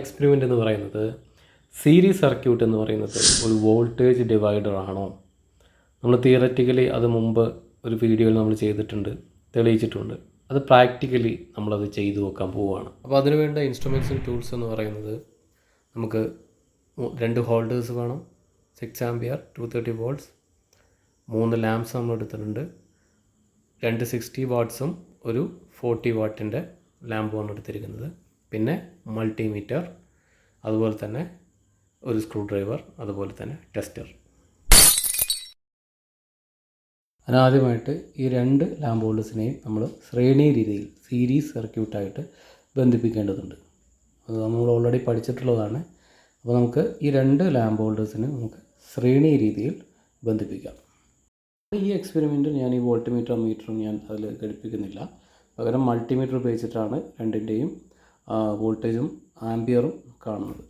Experiment എന്ന് പറയുന്നത് series circuit എന്ന് പറയുന്നത് ഒരു വോൾട്ടേജ് ഡിവൈഡർ ആണോ? നമ്മൾ തിയററ്റിക്കലി അത് മുമ്പ് ഒരു വീഡിയോയിൽ നമ്മൾ ചെയ്തിട്ടുണ്ട് തെളിയിച്ചിട്ടുണ്ട്. അത് പ്രാക്ടിക്കലി നമ്മളത് ചെയ്തു നോക്കാൻ പോവുകയാണ്. അപ്പോൾ അതിന് വേണ്ട ഇൻസ്ട്രുമെൻസും ടൂൾസ് എന്ന് പറയുന്നത് നമുക്ക് രണ്ട് ഹോൾഡേഴ്സ് വേണം. Six ampere two thirty volts മൂന്ന് ലാംപ്സ് നമ്മൾ എടുത്തിട്ടുണ്ട്. രണ്ട് സിക്സ്റ്റി വാട്ട്സും ഒരു ഫോർട്ടി വാട്ടിന്റെ ലാമ്പുമാണ് എടുത്തിരിക്കുന്നത്. പിന്നെ മൾട്ടിമീറ്റർ അതുപോലെ തന്നെ ഒരു സ്ക്രൂ ഡ്രൈവർ അതുപോലെ തന്നെ ടെസ്റ്റർ. അതിനാദ്യമായിട്ട് ഈ രണ്ട് ലാമ്പ് ഹോൾഡേഴ്സിനെയും നമ്മൾ ശ്രേണി രീതിയിൽ സീരീസ് സർക്യൂട്ടായിട്ട് ബന്ധിപ്പിക്കേണ്ടതുണ്ട്. അത് നമ്മൾ ഓൾറെഡി പഠിച്ചിട്ടുള്ളതാണ്. അപ്പോൾ നമുക്ക് ഈ രണ്ട് ലാമ്പ് ഹോൾഡേഴ്സിനെ നമുക്ക് ശ്രേണി രീതിയിൽ ബന്ധിപ്പിക്കാം. ഈ എക്സ്പെരിമെന്റ് ഞാൻ ഈ വോൾട്ട് മീറ്ററും മീറ്ററും ഞാൻ അതിൽ ഘടിപ്പിക്കുന്നില്ല. പകരം മൾട്ടിമീറ്റർ ഉപയോഗിച്ചിട്ടാണ് രണ്ടിന്റെയും വോൾട്ടേജും ആംബിയറും കാണുന്നത്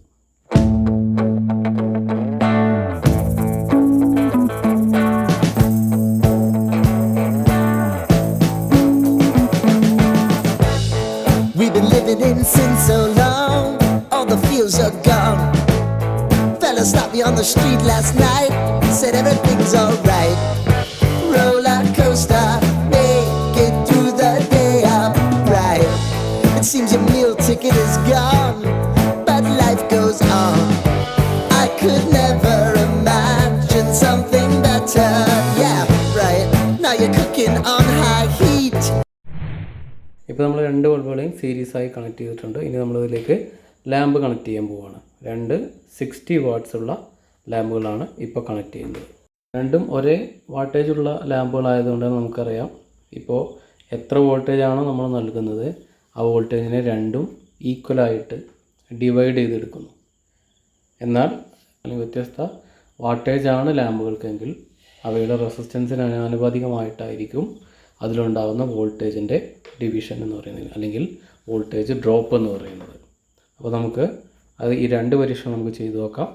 We've been living in sin so long, all the feels are gone. Fella stopped me on the street last night, said everything's alright. ഇപ്പോൾ നമ്മൾ രണ്ട് ബൾബുകളെയും ആയി കണക്ട് ചെയ്തിട്ടുണ്ട്. ഇനി നമ്മൾ ഇതിലേക്ക് ലാമ്പ് കണക്ട് ചെയ്യാൻ പോവുകയാണ് രണ്ട് സിക്സ്റ്റി വാട്ട്സ് ഉള്ള ലാമ്പുകളാണ് ഇപ്പോൾ കണക്ട് ചെയ്യുന്നത്. രണ്ടും ഒരേ വാട്ടേജ് ഉള്ള ലാമ്പുകളായതുകൊണ്ട് നമുക്കറിയാം ഇപ്പോൾ എത്ര വോൾട്ടേജ് ആണോ നമ്മൾ നൽകുന്നത്. ആ വോൾട്ടേജിനെ രണ്ടും ഈക്വലായിട്ട് ഡിവൈഡ് ചെയ്തെടുക്കുന്നു. എന്നാൽ വ്യത്യസ്ത വാട്ടേജ് ആണ് ലാമ്പുകൾക്കെങ്കിൽ അവയുടെ റെസിസ്റ്റൻസിന് ആനുപാതികമായിട്ടായിരിക്കും അതിലുണ്ടാകുന്ന വോൾട്ടേജിന്റെ ഡിവിഷൻ എന്ന് പറയുന്നത് അല്ലെങ്കിൽ വോൾട്ടേജ് ഡ്രോപ്പ് എന്ന് പറയുന്നത്. അപ്പോൾ നമുക്ക് അത് ഈ രണ്ട് പരീക്ഷണം നമുക്ക് ചെയ്തു നോക്കാം.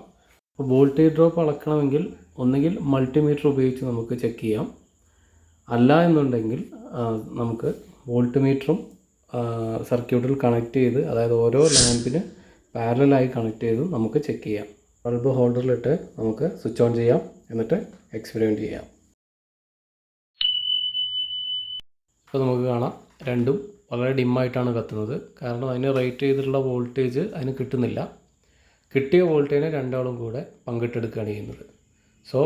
അപ്പോൾ വോൾട്ടേജ് ഡ്രോപ്പ് അളക്കണമെങ്കിൽ ഒന്നുകിൽ മൾട്ടിമീറ്റർ ഉപയോഗിച്ച് നമുക്ക് ചെക്ക് ചെയ്യാം. അല്ല എന്നുണ്ടെങ്കിൽ നമുക്ക് വോൾട്ട്മീറ്ററും സർക്യൂട്ടിൽ കണക്ട് ചെയ്ത് അതായത് ഓരോ ലാമ്പിന് പാരലായി കണക്ട് ചെയ്ത് നമുക്ക് ചെക്ക് ചെയ്യാം. ബൾബ് ഹോൾഡറിലിട്ട് നമുക്ക് സ്വിച്ച് ഓൺ ചെയ്യാം. എന്നിട്ട് എക്സ്പെരിമെന്റ് ചെയ്യാം. ഇപ്പോൾ നമുക്ക് കാണാം. രണ്ടും വളരെ ഡിമ്മായിട്ടാണ് കത്തുന്നത്. കാരണം അതിന് റേറ്റ് ചെയ്തിട്ടുള്ള വോൾട്ടേജ് അതിന് കിട്ടുന്നില്ല. കിട്ടിയ വോൾട്ടേജിനെ രണ്ടാളും കൂടെ പങ്കിട്ടെടുക്കുകയാണ് ചെയ്യുന്നത്. സോ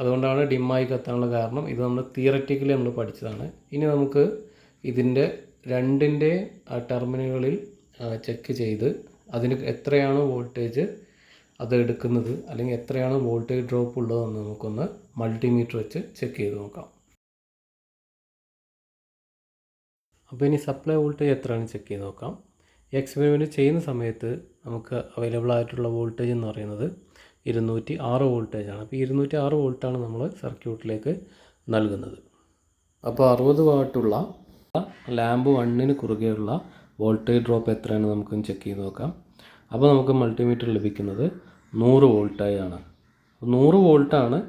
അതുകൊണ്ടാണ് ഡിമ്മായി കത്താനുള്ള കാരണം. ഇത് നമ്മൾ തിയററ്റിക്കലി നമ്മൾ പഠിച്ചതാണ്. ഇനി നമുക്ക് ഇതിന്റെ രണ്ടിന്റെ ടെർമിനലുകളിൽ ചെക്ക് ചെയ്ത് അതിന് എത്രയാണ് വോൾട്ടേജ് അത് എടുക്കുന്നത് അല്ലെങ്കിൽ എത്രയാണ് വോൾട്ടേജ് ഡ്രോപ്പ് ഉള്ളതെന്ന് നമുക്കൊന്ന് മൾട്ടിമീറ്റർ വെച്ച് ചെക്ക് ചെയ്ത് നോക്കാം. അപ്പോൾ ഇനി സപ്ലൈ വോൾട്ടേജ് എത്രയാണ് ചെക്ക് ചെയ്ത് നോക്കാം. എക്സ്പെരിമെന്റ് ചെയ്യുന്ന സമയത്ത് നമുക്ക് അവൈലബിൾ ആയിട്ടുള്ള വോൾട്ടേജ് എന്ന് പറയുന്നത് ഇരുന്നൂറ്റി ആറ് വോൾട്ടേജാണ് അപ്പോൾ ഇരുന്നൂറ്റി ആറ് വോൾട്ടാണ് നമ്മൾ സർക്യൂട്ടിലേക്ക് നൽകുന്നത്. അപ്പോൾ അറുപത് വാട്ടുള്ള ലാമ്പ് വണ്ണിന് കുറുകെയുള്ള വോൾട്ടേജ് ഡ്രോപ്പ് എത്രയാണ് നമുക്കൊന്ന് ചെക്ക് ചെയ്ത് നോക്കാം. അപ്പോൾ നമുക്ക് മൾട്ടിമീറ്റർ ലഭിക്കുന്നത് നൂറ് വോൾട്ടേജാണ് നൂറ് വോൾട്ടാണ്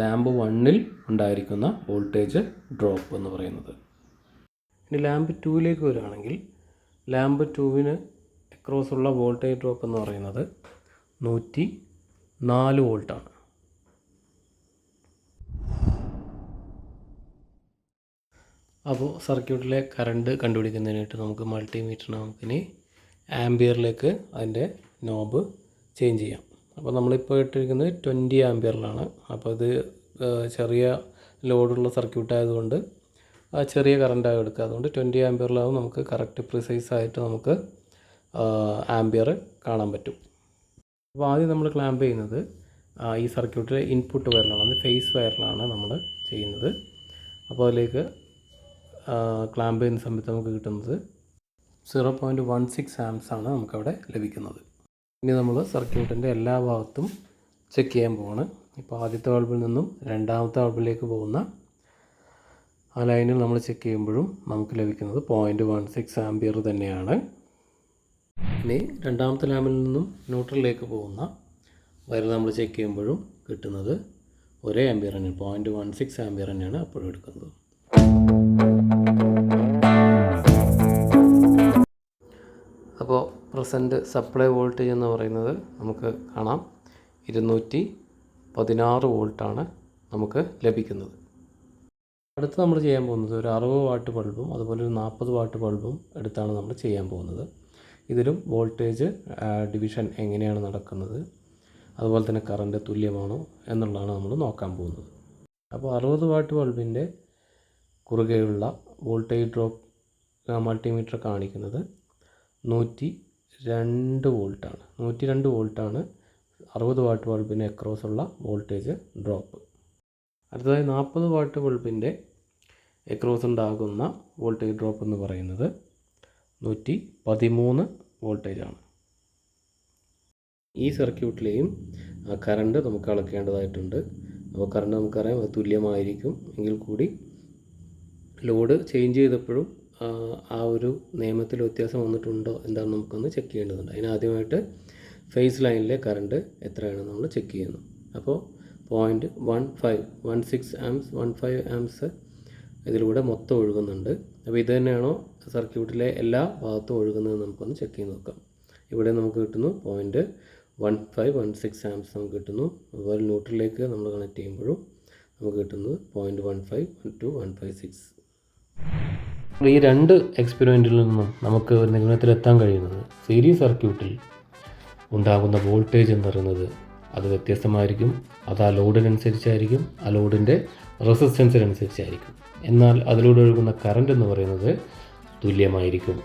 ലാമ്പ് വണ്ണിൽ ഉണ്ടായിരിക്കുന്ന വോൾട്ടേജ് ഡ്രോപ്പ് എന്ന് പറയുന്നത്. ഇനി ലാമ്പ് ടൂവിലേക്ക് വരികയാണെങ്കിൽ ലാമ്പ് ടൂവിന് അക്രോസ് ഉള്ള വോൾട്ടേജ് ഡ്രോപ്പ് എന്ന് പറയുന്നത് നൂറ്റി നാല് വോൾട്ടാണ്. അപ്പോൾ സർക്യൂട്ടിലെ കറണ്ട് കണ്ടുപിടിക്കുന്നതിനായിട്ട് നമുക്ക് മൾട്ടിമീറ്ററിന് നമുക്കിനി ആംബിയറിലേക്ക് അതിന്റെ നോബ് ചേഞ്ച് ചെയ്യാം. അപ്പോൾ നമ്മളിപ്പോൾ ഇട്ടിരിക്കുന്നത് ട്വന്റി ആംബിയറിലാണ് അപ്പോൾ ഇത് ചെറിയ ലോഡുള്ള സർക്യൂട്ട് ആയതുകൊണ്ട് ചെറിയ കറണ്ടായി എടുക്കുക. അതുകൊണ്ട് ട്വന്റി ആംബിയറിലാവും നമുക്ക് കറക്റ്റ് പ്രിസൈസ് ആയിട്ട് നമുക്ക് ആംബിയർ കാണാൻ പറ്റും. അപ്പോൾ ആദ്യം നമ്മൾ ക്ലാമ്പ് ചെയ്യുന്നത് ഈ സർക്യൂട്ടിലെ ഇൻപുട്ട് വയറിലാണ് ഫേസ് വയറിലാണ് നമ്മൾ ചെയ്യുന്നത്. അപ്പോൾ അതിലേക്ക് ക്ലാമ്പ് ചെയ്യുന്ന സമയത്ത് നമുക്ക് കിട്ടുന്നത് zero point one six amps ആണ് നമുക്കവിടെ ലഭിക്കുന്നത്. ഇനി നമ്മൾ സർക്യൂട്ടിന്റെ എല്ലാ ഭാഗത്തും ചെക്ക് ചെയ്യാൻ പോവാണ്. ഇപ്പോൾ ആദ്യത്തെ ബൾബിൽ നിന്നും രണ്ടാമത്തെ ബൾബിലേക്ക് പോകുന്ന ആ ലൈനിൽ നമ്മൾ ചെക്ക് ചെയ്യുമ്പോഴും നമുക്ക് ലഭിക്കുന്നത് പോയിന്റ് വൺ സിക്സ് ആംബിയർ തന്നെയാണ്. ഇനി രണ്ടാമത്തെ ലാമിൽ നിന്നും ന്യൂട്രലിലേക്ക് പോകുന്ന വയർ നമ്മൾ ചെക്ക് ചെയ്യുമ്പോഴും കിട്ടുന്നത് ഒരേ ആംബിയർ തന്നെയാണ്. പോയിന്റ് വൺ സിക്സ് ആംബിയർ തന്നെയാണ് അപ്പോഴും എടുക്കുന്നത്. അപ്പോൾ പ്രസന്റ് സപ്ലൈ വോൾട്ടേജ് എന്ന് പറയുന്നത് നമുക്ക് കാണാം. ഇരുന്നൂറ്റി പതിനാറ് വോൾട്ടാണ് നമുക്ക് ലഭിക്കുന്നത്. അടുത്ത് നമ്മൾ ചെയ്യാൻ പോകുന്നത് ഒരു അറുപത് വാട്ട് ബൾബും അതുപോലെ ഒരു നാൽപ്പത് വാട്ട് ബൾബും എടുത്താണ് നമ്മൾ ചെയ്യാൻ പോകുന്നത്. ഇതിലും വോൾട്ടേജ് ഡിവിഷൻ എങ്ങനെയാണ് നടക്കുന്നത് അതുപോലെ തന്നെ കറണ്ട് തുല്യമാണോ എന്നുള്ളതാണ് നമ്മൾ നോക്കാൻ പോകുന്നത്. അപ്പോൾ അറുപത് വാട്ട് ബൾബിന്റെ കുറുകെയുള്ള വോൾട്ടേജ് ഡ്രോപ്പ് മൾട്ടിമീറ്റർ കാണിക്കുന്നത് നൂറ്റി രണ്ട് വോൾട്ടാണ്. നൂറ്റി രണ്ട് വോൾട്ടാണ് അറുപത് വാട്ട് ബൾബിന് അക്രോസുള്ള വോൾട്ടേജ് ഡ്രോപ്പ്. അടുത്തതായി നാൽപ്പത് വാട്ട് ബൾബിന്റെ എക്രോസ് ഉണ്ടാകുന്ന വോൾട്ടേജ് ഡ്രോപ്പ് എന്ന് പറയുന്നത് നൂറ്റി പതിമൂന്ന് വോൾട്ടേജാണ്. ഈ സർക്യൂട്ടിലെയും കറണ്ട് നമുക്ക് അളക്കേണ്ടതായിട്ടുണ്ട്. അപ്പോൾ കറണ്ട് നമുക്കറിയാം അത് തുല്യമായിരിക്കും. എങ്കിൽ കൂടി ലോഡ് ചേഞ്ച് ചെയ്തപ്പോഴും ആ, ഒരു നിയമത്തിൽ വ്യത്യാസം വന്നിട്ടുണ്ടോ എന്താണെന്ന് നമുക്കൊന്ന് ചെക്ക് ചെയ്യേണ്ടതുണ്ട്. അതിനാദ്യമായിട്ട് ഫേസ് ലൈനിലെ കറണ്ട് എത്രയാണെന്ന് നമ്മൾ ചെക്ക് ചെയ്യുന്നു അപ്പോൾ point one five one six amps one five amps ഇതിലൂടെ മൊത്തം ഒഴുകുന്നുണ്ട്. അപ്പോൾ ഇത് തന്നെയാണോ സർക്യൂട്ടിലെ എല്ലാ ഭാഗത്തും ഒഴുകുന്നത് നമുക്കൊന്ന് ചെക്ക് ചെയ്ത് നോക്കാം. ഇവിടെ നമുക്ക് കിട്ടുന്നു point one five one six amps നമുക്ക് കിട്ടുന്നു. അതുപോലെ ന്യൂട്രലിലേക്ക് നമ്മൾ കണക്ട് ചെയ്യുമ്പോഴും നമുക്ക് കിട്ടുന്നത് point one five two one five six ഈ രണ്ട് എക്സ്പെരിമെന്റിൽ നിന്നും നമുക്ക് ഒരു നിഗമനത്തിലെത്താൻ കഴിയുന്നത് സീരീസ് സർക്യൂട്ടിൽ ഉണ്ടാകുന്ന വോൾട്ടേജ് എന്ന് പറയുന്നത് അത് വ്യത്യസ്തമായിരിക്കും. അത് ആ ലോഡിനനുസരിച്ചായിരിക്കും. ആ ലോഡിന്റെ റെസിസ്റ്റൻസിനനുസരിച്ചായിരിക്കും. എന്നാൽ അതിലൂടെ ഒഴുകുന്ന കറണ്ട് എന്ന് പറയുന്നത് തുല്യമായിരിക്കും.